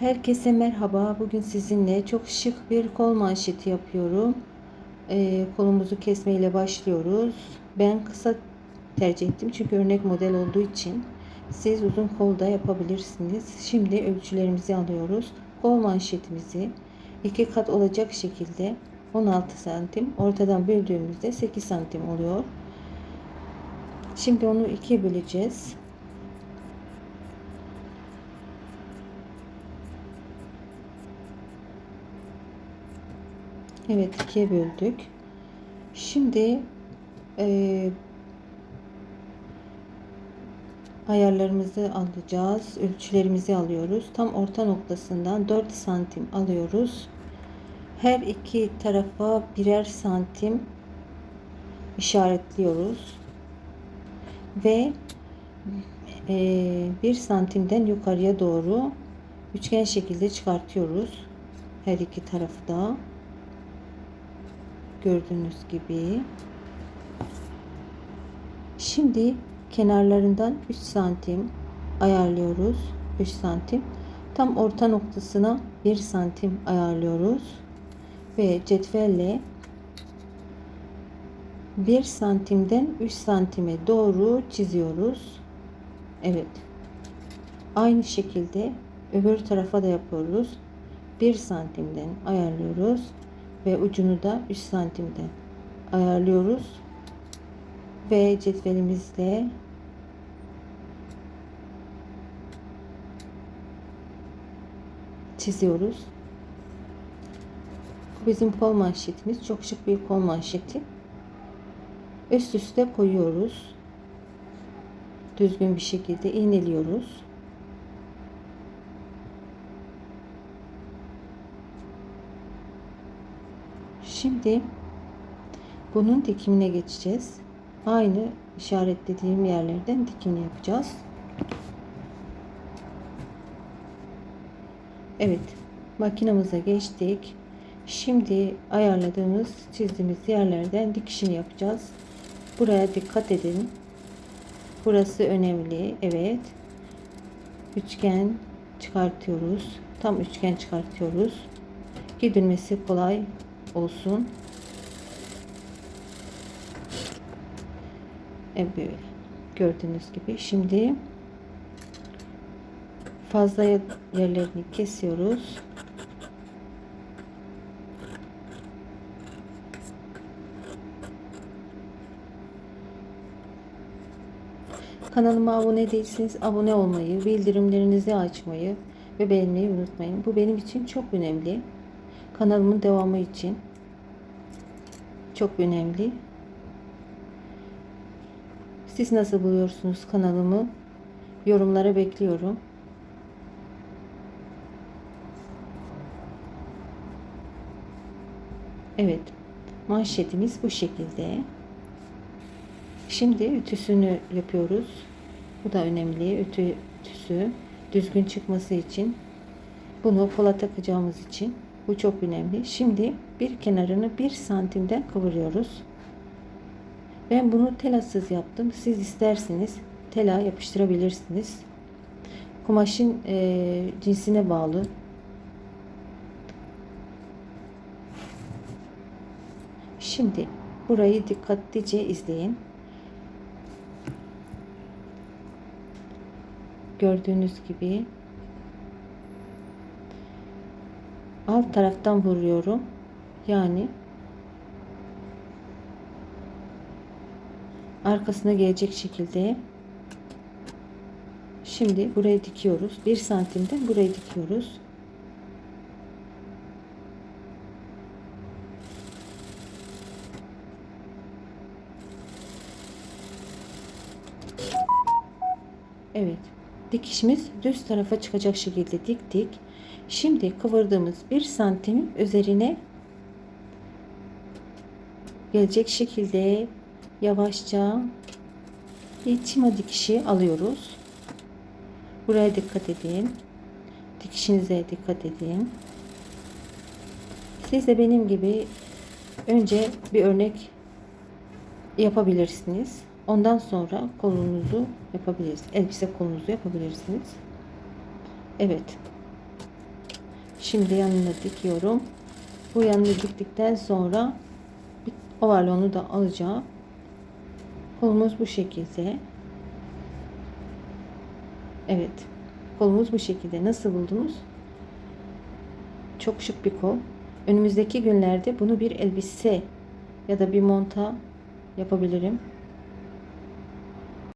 Herkese merhaba. Bugün sizinle çok şık bir kol manşeti yapıyorum. Ee, kolumuzu kesmeyle başlıyoruz. Ben kısa tercih ettim çünkü örnek model olduğu için. Siz uzun kolda yapabilirsiniz. Şimdi ölçülerimizi alıyoruz. Kol manşetimizi iki kat olacak şekilde 16 santim ortadan böldüğümüzde 8 santim oluyor. Şimdi onu ikiye böleceğiz. Evet ikiye böldük. Şimdi e, ayarlarımızı alacağız. Ölçülerimizi alıyoruz. Tam orta noktasından 4 santim alıyoruz. Her iki tarafa birer santim işaretliyoruz. Ve e, 1 santimden yukarıya doğru üçgen şekilde çıkartıyoruz. Her iki tarafı da gördüğünüz gibi. Şimdi kenarlarından 3 santim ayarlıyoruz. 3 santim. Tam orta noktasına 1 santim ayarlıyoruz. Ve cetvelle 1 santimden 3 santime doğru çiziyoruz. Evet. Aynı şekilde öbür tarafa da yapıyoruz. 1 santimden ayarlıyoruz ve ucunu da 3 santimden ayarlıyoruz ve cetvelimizle çiziyoruz. Bu bizim kol manşetimiz. Çok şık bir kol manşeti. Üst üste koyuyoruz. Düzgün bir şekilde iğneliyoruz. Şimdi bunun dikimine geçeceğiz. Aynı işaretlediğim yerlerden dikimini yapacağız. Evet, makinamıza geçtik. Şimdi ayarladığımız, çizdiğimiz yerlerden dikişini yapacağız. Buraya dikkat edin. Burası önemli. Evet. Üçgen çıkartıyoruz. Tam üçgen çıkartıyoruz. Gidilmesi kolay olsun. Evet gördüğünüz gibi şimdi fazla yerlerini kesiyoruz. Kanalıma abone değilseniz abone olmayı, bildirimlerinizi açmayı ve beğenmeyi unutmayın. Bu benim için çok önemli kanalımın devamı için çok önemli. Siz nasıl buluyorsunuz kanalımı? Yorumlara bekliyorum. Evet. Manşetimiz bu şekilde. Şimdi ütüsünü yapıyoruz. Bu da önemli. Ütü, ütüsü düzgün çıkması için bunu kola takacağımız için bu çok önemli. Şimdi bir kenarını bir santimden kıvırıyoruz. Ben bunu telasız yaptım. Siz isterseniz tela yapıştırabilirsiniz. Kumaşın e, cinsine bağlı. Şimdi burayı dikkatlice izleyin. Gördüğünüz gibi alt taraftan vuruyorum. Yani arkasına gelecek şekilde şimdi buraya dikiyoruz. Bir santimden buraya dikiyoruz. Evet. Dikişimiz düz tarafa çıkacak şekilde diktik. Şimdi kıvırdığımız bir santimin üzerine gelecek şekilde yavaşça bir çima dikişi alıyoruz. Buraya dikkat edin. Dikişinize dikkat edin. Siz de benim gibi önce bir örnek yapabilirsiniz. Ondan sonra kolunuzu yapabilirsiniz. Elbise kolunuzu yapabilirsiniz. Evet. Şimdi yanına dikiyorum. Bu yanına diktikten sonra bir ovarlonu da alacağım. Kolumuz bu şekilde. Evet. Kolumuz bu şekilde. Nasıl buldunuz? Çok şık bir kol. Önümüzdeki günlerde bunu bir elbise ya da bir monta yapabilirim.